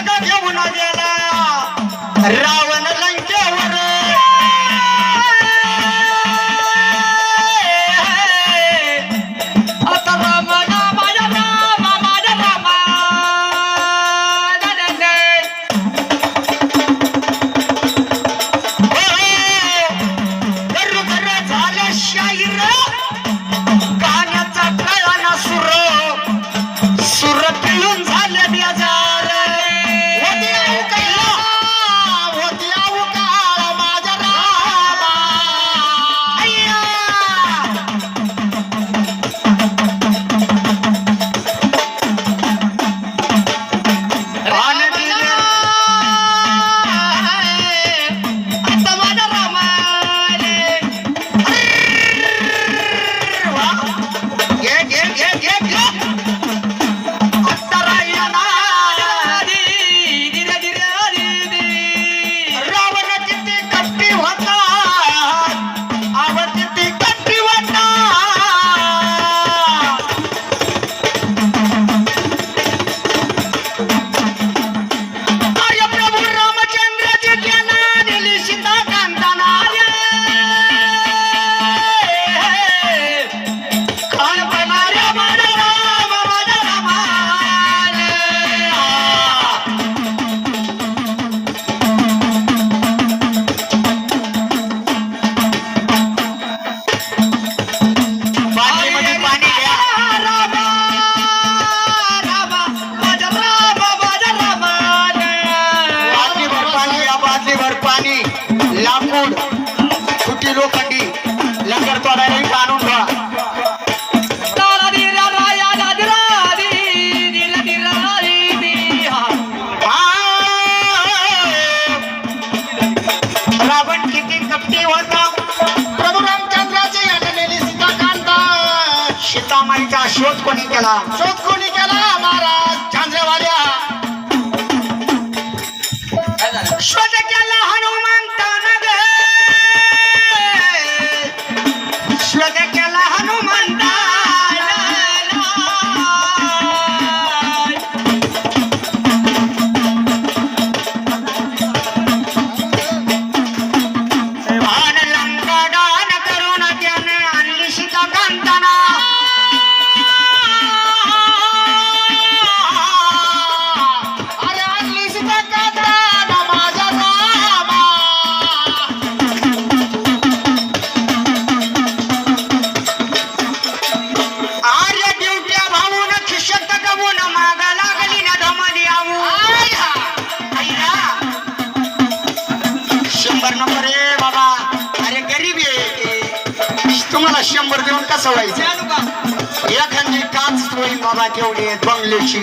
नका घेऊन गेला रावण कामांचा शोध कोणी केला शोध कोणी केला महाराज झांजरेवाल्या शोध केला हनुमान तुला शंभर देऊन कसं व्हायचं एखादी काच होईल बाबा केवढी बंगल्याची.